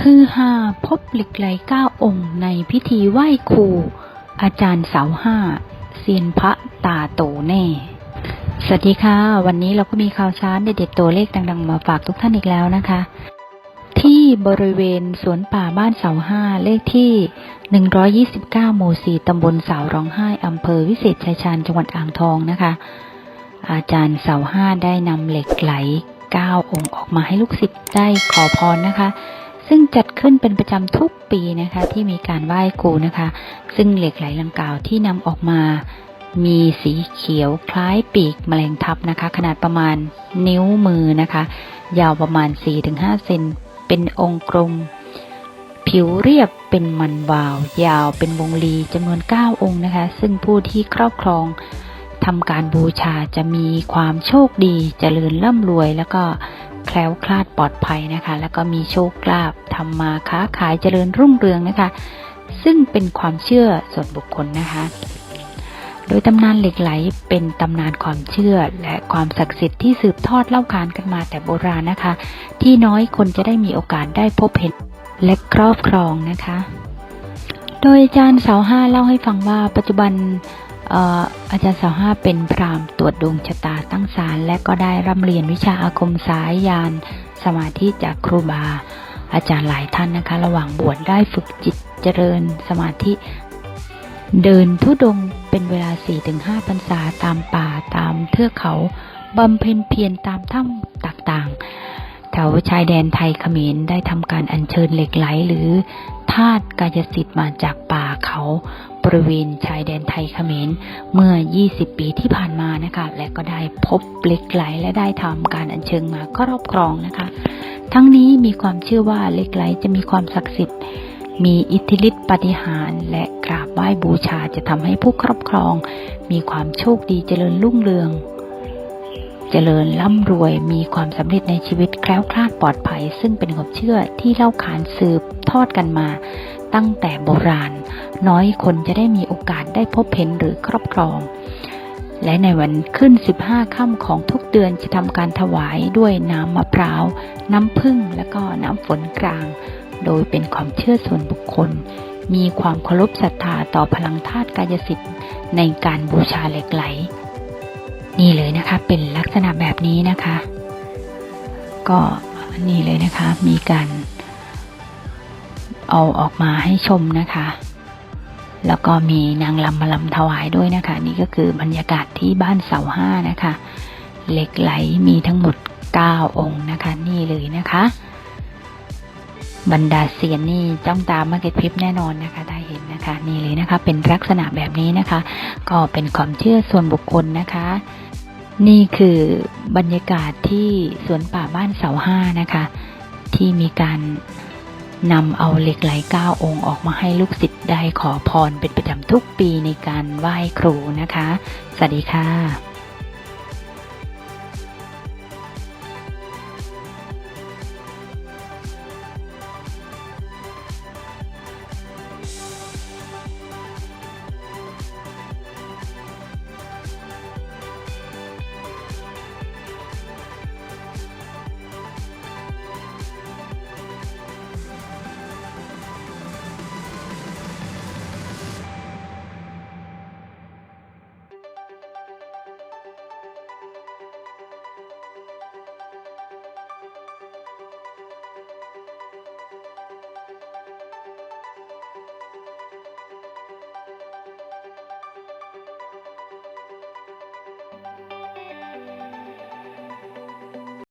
ฮือฮาพบเหล็กไหลเก้าองค์ในพิธีไหว้ครู อาจารย์เสาห้าเซียนพระตาโตแน่ สวัสดีค่ะ วันนี้เราก็มีข่าวสารเด็ดๆตัวเลขดัง ๆ มาฝากทุกท่านอีกแล้วนะคะ ที่บริเวณสวนป่าบ้านเสาห้าเลขที่ 129 หมู่ 4 ตำบลสาวร้องไห้อำเภอวิเศษชัยชาญจังหวัดอ่างทองนะคะ อาจารย์เสาห้าได้นำเหล็กไหล 9 องค์ออกมาให้ลูกศิษย์ได้ขอพรนะคะ ซึ่งจัดขึ้นเป็นประจำทุกปีนะคะที่มีการไหว้ครูนะคะ ซึ่งเหล็กไหลลังกล่าวที่นำออกมา มีสีเขียวคล้ายปีกแมลงทับนะคะ ขนาดประมาณนิ้วมือนะคะ ยาวประมาณ 4-5 เซนเป็นองค์กลมผิวเรียบเป็นมันวาว ยาวเป็นวงรีจำนวน 9 องค์นะคะ ซึ่งผู้ที่ครอบครองทำการบูชาจะมีความโชคดีเจริญร่ำรวย แล้วก็ แคล้วคลาดปลอดภัยนะคะ แล้วก็มีโชคลาภทำมาค้าขายเจริญรุ่งเรืองนะคะ ซึ่งเป็นความเชื่อส่วนบุคคลนะคะ โดยตำนานเหล็กไหลเป็นตำนานความเชื่อและความศักดิ์สิทธิ์ที่สืบทอดเล่าขานกันมาแต่โบราณนะคะ ที่น้อยคนจะได้มีโอกาสได้พบเห็นและครอบครองนะคะ โดยอาจารย์เสาห้าเล่าให้ฟังว่าปัจจุบัน อาจารย์สาห้าเป็นพรามตรวจดวงชะตาตั้งศาลและก็ได้ร่ำเรียนวิชาอาคมสายยานสมาธิจากครูบา อาจารย์หลายท่านนะคะ ระหว่างบวชได้ฝึกจิตเจริญสมาธิ เดินทุดงเป็นเวลา 4-5พรรษาตามป่าตามเทือกเขาบำเพ็ญเพียรตามถ้ำต่างๆแถวชายแดนไทยเขมรได้ทำการอัญเชิญเหล็กไหลหรือธาตุกายสิทธิ์มาจากป่าเขา บริเวณชายแดนไทยเขมรเมื่อ 20 ปีที่ผ่านมานะคะ และก็ได้พบเหล็กไหลและได้ทำการอัญเชิญมาครอบครองนะคะ ทั้งนี้มีความเชื่อว่าเหล็กไหลจะมีความศักดิ์สิทธิ์ มีอิทธิฤทธิปฏิหารและกราบไหว้บูชาจะทำให้ผู้ครอบครอง มีความโชคดีเจริญรุ่งเรืองเจริญร่ำรวยมีความสำเร็จในชีวิตแคล้วคลาดปลอดภัย ซึ่งเป็นความเชื่อที่เล่าขานสืบทอดกันมา ตั้งแต่โบราณ น้อยคนจะได้มีโอกาสได้พบเห็นหรือครอบครอง และในวันขึ้น 15 ค่ำของทุกเดือนจะทำการถวายด้วยน้ำมะพร้าว น้ำผึ้งและก็น้ำฝนกลาง โดยเป็นความเชื่อส่วนบุคคล มีความเคารพศรัทธาต่อพลังธาตุกายสิทธิ์ในการบูชาเหล็กไหล นี่เลยนะคะเป็นลักษณะแบบนี้นะคะ ก็นี่เลยนะคะมีการ เอาออกมาให้ชมนะคะ แล้วก็มีนางลำมาลำถวายด้วยนะคะ นี่ก็คือบรรยากาศที่บ้านเสาห้านะคะ เหล็กไหลมีทั้งหมด 9 องค์นะคะ นี่เลยนะคะ บรรดาเซียนนี่จ้องตามมาเก็ตพิบแน่นอนนะคะได้เห็นนะคะ นี่เลยนะคะ เป็นลักษณะแบบนี้นะคะ ก็เป็นความเชื่อส่วนบุคคลนะคะนี่คือบรรยากาศที่สวนป่าบ้านเสาห้านะคะ ที่มีการ นำเอาเหล็กไหลเก้าองค์ออกมาให้ลูกศิษย์ได้ขอพรเป็นประจำทุกปีในการไหว้ครูนะคะ สวัสดีค่ะ